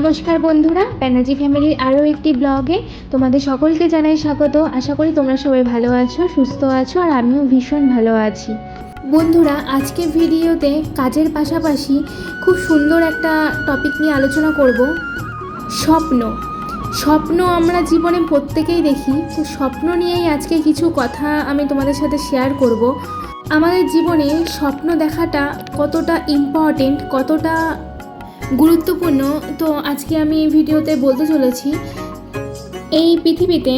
নমস্কার বন্ধুরা ব্যানার্জি ফ্যামিলির আরও একটি ব্লগে তোমাদের সকলকে জানাই স্বাগত। আশা করি তোমরা সবাই ভালো আছো, সুস্থ আছো, আর আমিও ভীষণ ভালো আছি। বন্ধুরা আজকে ভিডিওতে কাজের পাশাপাশি খুব সুন্দর একটা টপিক নিয়ে আলোচনা করব, স্বপ্ন। স্বপ্ন আমরা জীবনে প্রত্যেকেই দেখি, তো স্বপ্ন নিয়েই আজকে কিছু কথা আমি তোমাদের সাথে শেয়ার করব। আমাদের জীবনে স্বপ্ন দেখাটা কতটা ইম্পর্টেন্ট কতটা গুরুত্বপূর্ণ। তো আজকে আমি এই ভিডিওতে বলতে চলেছি, এই পৃথিবীতে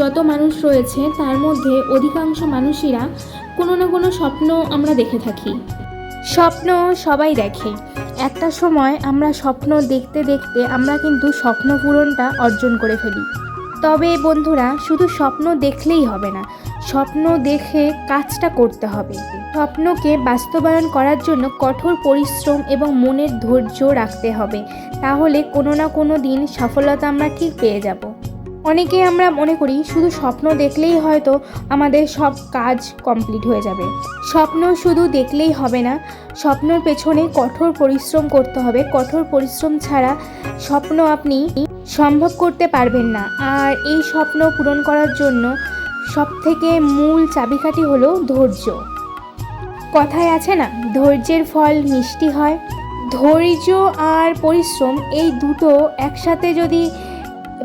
যত মানুষ রয়েছে, তার মধ্যে অধিকাংশ মানুষেরা কোনো না কোনো স্বপ্ন আমরা দেখে থাকি। স্বপ্ন সবাই দেখে। একটা সময় আমরা স্বপ্ন দেখতে দেখতে আমরা কিন্তু স্বপ্ন পূরণটা অর্জন করে ফেলি। তবে বন্ধুরা, শুধু স্বপ্ন দেখলেই হবে না, স্বপ্ন দেখে কাজটা করতে হবে। স্বপ্নকে বাস্তবায়ন করার জন্য কঠোর পরিশ্রম এবং মনের ধৈর্য রাখতে হবে। তাহলে কোনো না কোনো দিন সফলতা আমরা ঠিক পেয়ে যাব। অনেকেই আমরা মনে করি, শুধু স্বপ্ন দেখলেই হয়তো আমাদের সব কাজ কমপ্লিট হয়ে যাবে। স্বপ্ন শুধু দেখলেই হবে না, স্বপ্নের পেছনে কঠোর পরিশ্রম করতে হবে। কঠোর পরিশ্রম ছাড়া স্বপ্ন আপনি সম্ভব করতে পারবেন না। আর এই স্বপ্ন পূরণ করার জন্য সব থেকে মূল চাবিকাঠি হলো ধৈর্য। কথায় আছে না, ধৈর্যের ফল মিষ্টি হয়। ধৈর্য আর পরিশ্রম এই দুটো একসাথে যদি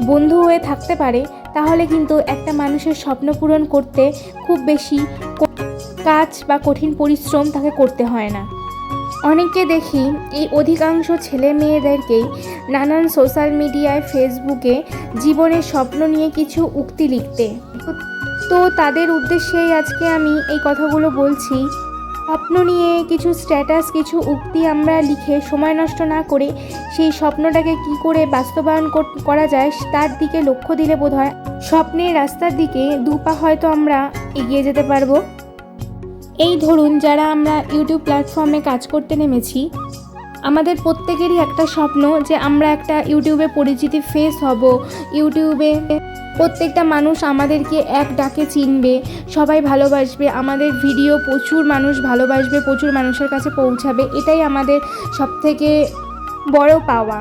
বন্ধু হয়ে থাকতে পারে, তাহলে কিন্তু একটা মানুষের স্বপ্ন পূরণ করতে খুব বেশি কাজ বা কঠিন পরিশ্রম তাকে করতে হয় না। অনেককে দেখি এই অধিকাংশ ছেলে মেয়েদেরকেই নানান সোশ্যাল মিডিয়ায়, ফেসবুকে জীবনের স্বপ্ন নিয়ে কিছু উক্তি লিখতে। তো তাদের উদ্দেশ্যেই আজকে আমি এই কথাগুলো বলছি। স্বপ্ন নিয়ে কিছু স্ট্যাটাস কিছু উক্তি আমরা লিখে সময় নষ্ট না করে সেই স্বপ্নটাকে কি করে বাস্তবায়ন করা যায় তার দিকে লক্ষ্য দিলে বোধ হয় স্বপ্নের রাস্তার দিকে দুপা হয়তো আমরা এগিয়ে যেতে পারব। এই ধরুন যারা আমরা ইউটিউব প্ল্যাটফর্মে কাজ করতে নেমেছি, আমাদের প্রত্যেকেরই একটা স্বপ্ন যে আমরা একটা ইউটিউবে পরিচিতি ফেস হব। ইউটিউবে প্রত্যেকটা মানুষ আমাদেরকে এক ডাকে চিনবে, সবাই ভালোবাসবে, আমাদের ভিডিও প্রচুর মানুষ ভালোবাসবে, প্রচুর মানুষের কাছে পৌঁছাবে, এটাই আমাদের সবথেকে বড় পাওয়া।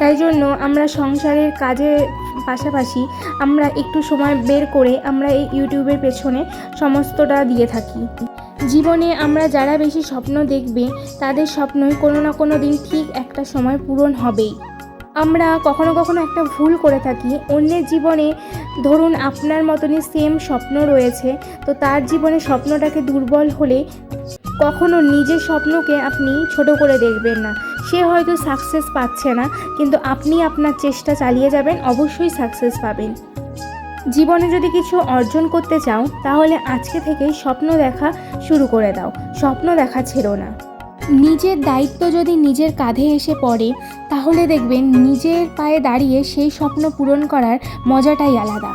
তাই জন্য আমরা সংসারের কাজের পাশাপাশি আমরা একটু সময় বের করে আমরা এই ইউটিউবের পেছনে সমস্তটা দিয়ে থাকি। জীবনে আমরা যারা বেশি স্বপ্ন দেখবে, তাদের স্বপ্নই কোনো না কোনো দিন ঠিক একটা সময় পূরণ হবেই। আমরা কখনো কখনো একটা ভুল করে থাকি। অন্যের জীবনে ধরুন আপনার মতনই সেম স্বপ্ন রয়েছে, তো তার জীবনে স্বপ্নটাকে দুর্বল হলে কখনো নিজের স্বপ্নকে আপনি ছোট করে দেখবেন না। সে হয়তো সাকসেস পাচ্ছে না, কিন্তু আপনি আপনার চেষ্টা চালিয়ে যাবেন, অবশ্যই সাকসেস পাবেন। জীবনে যদি কিছু অর্জন করতে চাও, তাহলে আজকে থেকেই স্বপ্ন দেখা শুরু করে দাও। স্বপ্ন দেখা ছেড়ো না। নিজের দায়িত্ব যদি নিজের কাঁধে এসে পড়ে, তাহলে দেখবেন নিজের পায়ে দাঁড়িয়ে সেই স্বপ্ন পূরণ করার মজাটাই আলাদা।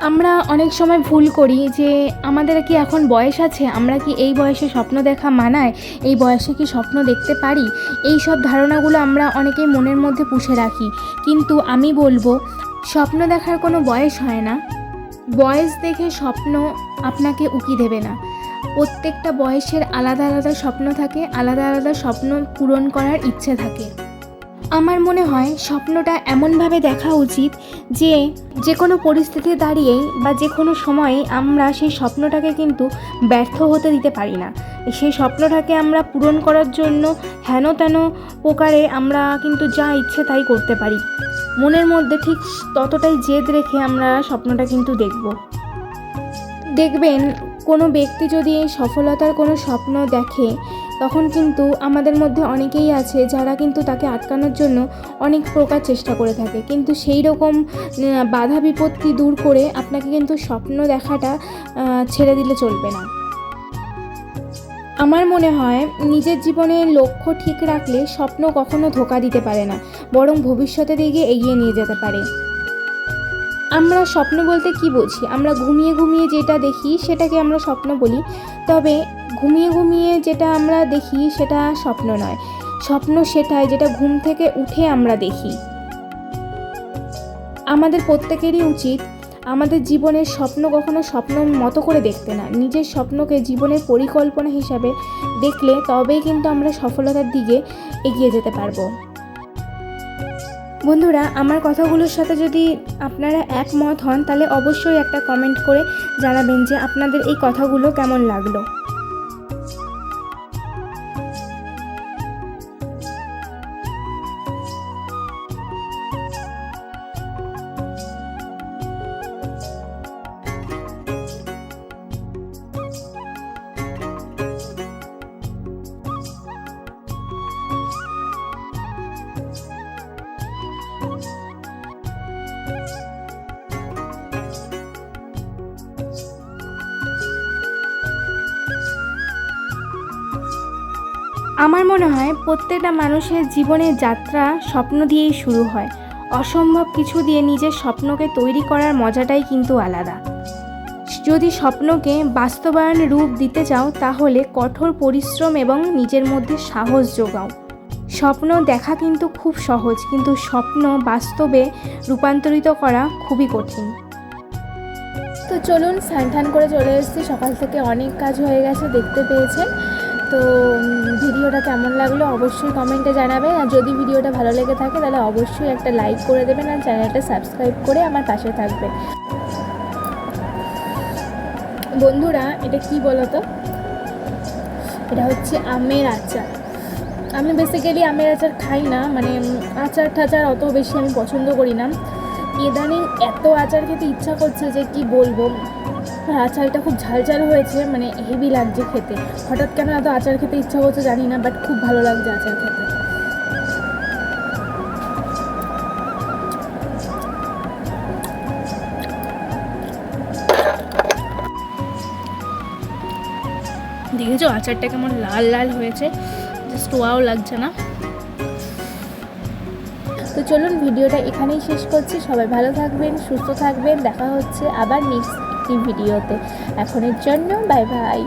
আমরা অনেক সময় ভুল করি যে, আমাদের কি এখন বয়স আছে? আমরা কি এই বয়সে স্বপ্ন দেখা মানায়? এই বয়সে কি স্বপ্ন দেখতে পারি? এই সব ধারণাগুলো আমরা অনেকেই মনের মধ্যে পুষে রাখি। কিন্তু আমি বলব, স্বপ্ন দেখার কোনো বয়স হয় না। বয়স দেখে স্বপ্ন আপনাকে উকি দেবে না। প্রত্যেকটা বয়সের আলাদা আলাদা স্বপ্ন থাকে, আলাদা আলাদা স্বপ্ন পূরণ করার ইচ্ছে থাকে। আমার মনে হয় স্বপ্নটা এমনভাবে দেখা উচিত যে যে কোনো পরিস্থিতি দাঁড়িয়েই বা যে কোনো সময়ে আমরা সেই স্বপ্নটাকে কিন্তু ব্যর্থ হতে দিতে পারি না। সেই স্বপ্নটাকে আমরা পূরণ করার জন্য হেন তেন প্রকারে আমরা কিন্তু যা ইচ্ছে তাই করতে পারি। মনের মধ্যে ঠিক ততটাই জেদ রেখে আমরা স্বপ্নটা কিন্তু দেখব। দেখবেন কোনো ব্যক্তি যদি এই সফলতার কোনো স্বপ্ন দেখে, তখন কিন্তু আমাদের মধ্যে অনেকেই আছে যারা কিন্তু তাকে আটকানোর জন্য অনেক প্রকার চেষ্টা করে থাকে। কিন্তু সেই রকম বাধা বিপত্তি দূর করে আপনাকে কিন্তু স্বপ্ন দেখাটা ছেড়ে দিলে চলবে না। আমার মনে হয় নিজের জীবনে লক্ষ্য ঠিক রাখলে স্বপ্ন কখনো ধোকা দিতে পারে না, বরং ভবিষ্যতের দিকে এগিয়ে নিয়ে যেতে পারে। আমরা স্বপ্ন বলতে কি বুঝি? আমরা ঘুমিয়ে ঘুমিয়ে যেটা দেখি সেটাকে আমরা স্বপ্ন বলি। তবে ঘুমিয়ে ঘুমিয়ে যেটা আমরা দেখি সেটা স্বপ্ন নয়। স্বপ্ন সেটাই যেটা ঘুম থেকে উঠে আমরা দেখি। আমাদের প্রত্যেকেরই উচিত আমাদের জীবনের স্বপ্ন কখনো স্বপ্ন মতো করে দেখতে না। নিজের স্বপ্নকে জীবনের পরিকল্পনা হিসাবে দেখলে তবেই কিন্তু আমরা সফলতার দিকে এগিয়ে যেতে পারব। বন্ধুরা, আমার কথাগুলোর সাথে যদি আপনারা একমত হন, তাহলে অবশ্যই একটা কমেন্ট করে জানাবেন যে আপনাদের এই কথাগুলো কেমন লাগল। আমার মনে হয় প্রত্যেকটা মানুষের জীবনের যাত্রা স্বপ্ন দিয়েই শুরু হয়। অসম্ভব কিছু দিয়ে নিজের স্বপ্নকে তৈরি করার মজাটাই কিন্তু আলাদা। যদি স্বপ্নকে বাস্তবায়ন রূপ দিতে চাও, তাহলে কঠোর পরিশ্রম এবং নিজের মধ্যে সাহস যোগাও। স্বপ্ন দেখা কিন্তু খুব সহজ, কিন্তু স্বপ্ন বাস্তবে রূপান্তরিত করা খুবই কঠিন। তো চলুন স্নান করে চলে এসেছি। সকাল থেকে অনেক কাজ হয়ে গেছে, দেখতে পেয়েছেন। তো ভিডিওটা কেমন লাগল অবশ্যই কমেন্টে জানাবেন। আর যদি ভিডিওটা ভালো লেগে থাকে, তাহলে অবশ্যই একটা লাইক করে দেবেন আর চ্যানেলটা সাবস্ক্রাইব করে আমার পাশে থাকবেন। বন্ধুরা, এটা কি বলো তো এটা হচ্ছে আমের আচার। আমি বেসিক্যালি আমের আচার খাই না মানে আচার টাচার অত বেশি আমি পছন্দ করি না। ইদানিং এত আচার খেতে ইচ্ছা করছে যে কি বলব? আর আচারটা খুব ঝাল ঝাল হয়েছে মানে হেভি লাগছে খেতে। হঠাৎ কেন এত আচার খেতে ইচ্ছা করছে জানি না বাট খুব ভালো লাগছে আচার খেতে। দেখেছ আচারটা কেমন লাল লাল হয়েছে? জাস্ট ওয়াও লাগছে না? তো চলুন ভিডিওটা এখানেই শেষ করছি। সবাই ভালো থাকবেন, সুস্থ থাকবেন, দেখা হচ্ছে আবার নেক্সট একটি ভিডিওতে। এখনের জন্য বাই বাই।